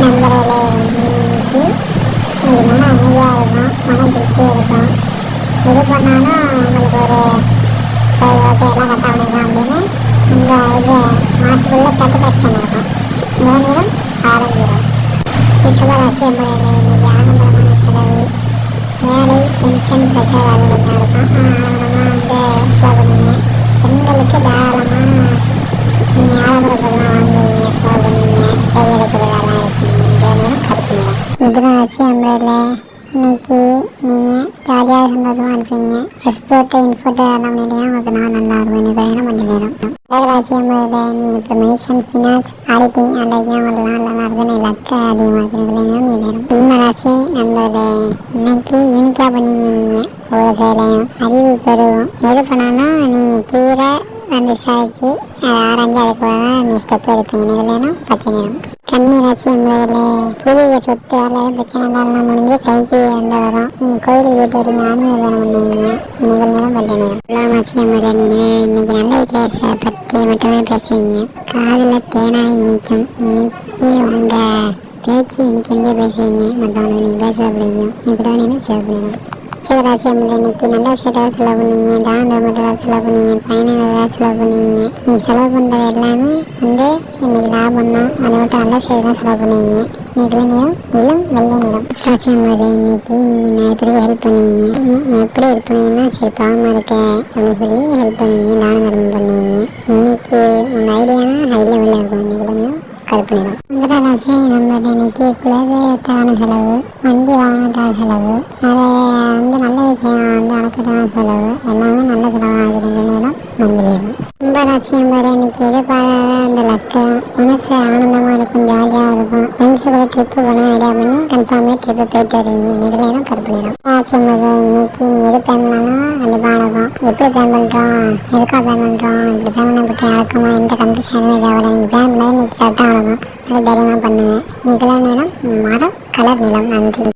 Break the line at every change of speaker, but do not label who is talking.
நண்பர்களே இன்னைக்கு இது மன அமைதியாக இருக்கும் மன திருப்தியாக இருக்கும் எது பண்ணாலும் ஒரு சரி ஓகே எல்லாம் கரெக்டாக அப்படின்னு இந்த இது மாதத்துக்குள்ள சாட்டிஸ்ஃபேக்ஷன் இருக்கும் மேலும் ரிஷபராசி நிறம் ஆச்சு என்பதில் இன்னைக்கு நீங்கள் ஜாலியாக சந்தோஷமாக இருப்பீங்க. எக்ஸ்போர்ட்டு இன்போர்ட்டு எல்லாம் பண்ணிட்டீங்கன்னா உங்களுக்கு நான் நல்லா இருக்கும் எனக்கு நேரம் கொஞ்சம் நேரம். கடகராசி என்பதில் நீ இப்போ மெடிசன் ஃபினான்ஸ் ஆடிட்டிங் அந்த எக்ஸாம்லாம் நல்லா இருக்குன்னு லக்கு அதிகமாக இருக்குது நேரம் நீ நேரம். இந்த ராசி நண்பர்களே இன்னைக்கு யூனிக்காக பண்ணுவீங்க நீங்கள் அவ்வளோ செயலையும் அறிவு பெருகும் எது பண்ணாலும் நீ தீர வந்து சாய்ச்சி அதை அதுக்கு நீ ஸ்டெப் எடுப்பீங்க. எனக்கு நேரம் பச்சை நேரம் கன்னிராட்சி என்பதில் பூர்வீக சொத்து அல்லது பிரச்சனை இருந்தாலும் முடிஞ்சு கைக்கு வந்து நீங்கள் கோயிலுக்கு போயிட்டு வரீங்க ஆன்மீக பயணம் பண்ணுவீங்க. இன்னைக்கு நேரம் பத்து நேரம் துலாமாட்சி என்பதில் நீங்கள் இன்னைக்கு நல்ல வித்தியாசத்தை பற்றி மட்டுமே பேசுவீங்க. காதில் தேனாய் இனிக்கும். இன்னைக்கு உங்கள் பேச்சு இன்னைக்கு பேசுவீங்க. மற்றவங்களுக்கு நீங்கள் பேச பிடிக்கும் நேரம் சிவராசி என்பது இன்னைக்கு நல்ல விஷயத்தாக செலவு பண்ணுவீங்க தான தர்மத்தில் செலவு பண்ணுவீங்க பயணங்களாக செலவு பண்ணுவீங்க நீங்கள் செலவு பண்ணுறது எல்லாமே வந்து இன்னைக்கு லாபம் தான். அதை மட்டும் நல்ல விஷயம் தான் செலவு பண்ணுவீங்க இன்னைக்கு நேரம் இளம் வெள்ளை நிறம் சிவராசி என்பது இன்னைக்கு நீங்கள் நிறைய பேருக்கு ஹெல்ப் பண்ணுவீங்க எப்படி ஹெல்ப் பண்ணுவீங்கன்னா சரி பாவமாக இருக்க அப்படின்னு சொல்லி ஹெல்ப் பண்ணுவீங்க தான தர்மம் பண்ணுவீங்க இன்னைக்கு உங்கள் ஐடியானா ஹை லெவலில் இருக்கும் இன்னைக்கு நேரம் தான் நிறம் நம்ம இன்னைக்கு குலதெய்வத்தான செலவு வண்டி வாங்கினதான செலவு நிறைய வந்து நல்ல விஷயம் வந்து நடக்கத்தான செலவு எல்லாமே நல்ல செலவாகுது நேரம் மஞ்சள் நேரம் கும்பராசி இன்னைக்கு எதிர்பாராத அந்த லக்கு மனசு ஆனந்தமாக இருக்கும் ஜாலியாக இருக்கும். ஃப்ரெண்ட்ஸ் கூட ட்ரிப்பு போன ஐடியா பண்ணி கன்ஃபார்மே ட்ரிப்பு போயிட்டு வருவீங்க. இன்னைக்கு நேரம் கருப்பு நேரம் ராசி இன்னைக்கு எது எப்படி பிளான் பண்ணுறோம் எதுக்காக பிளான் பண்ணுறோம் இப்படி பிளான் பண்ண பற்றி நடக்குமா எந்த கண்டிஷனுமே தேவையில்லை. நீங்கள் பிளான் பண்ணாலும் நீங்கள் கரெக்டாக அவ்வளோதான் அது தைரியமாக பண்ணுவேன் நிகழ நேரம் மரம் கலர் நிலம். நன்றி.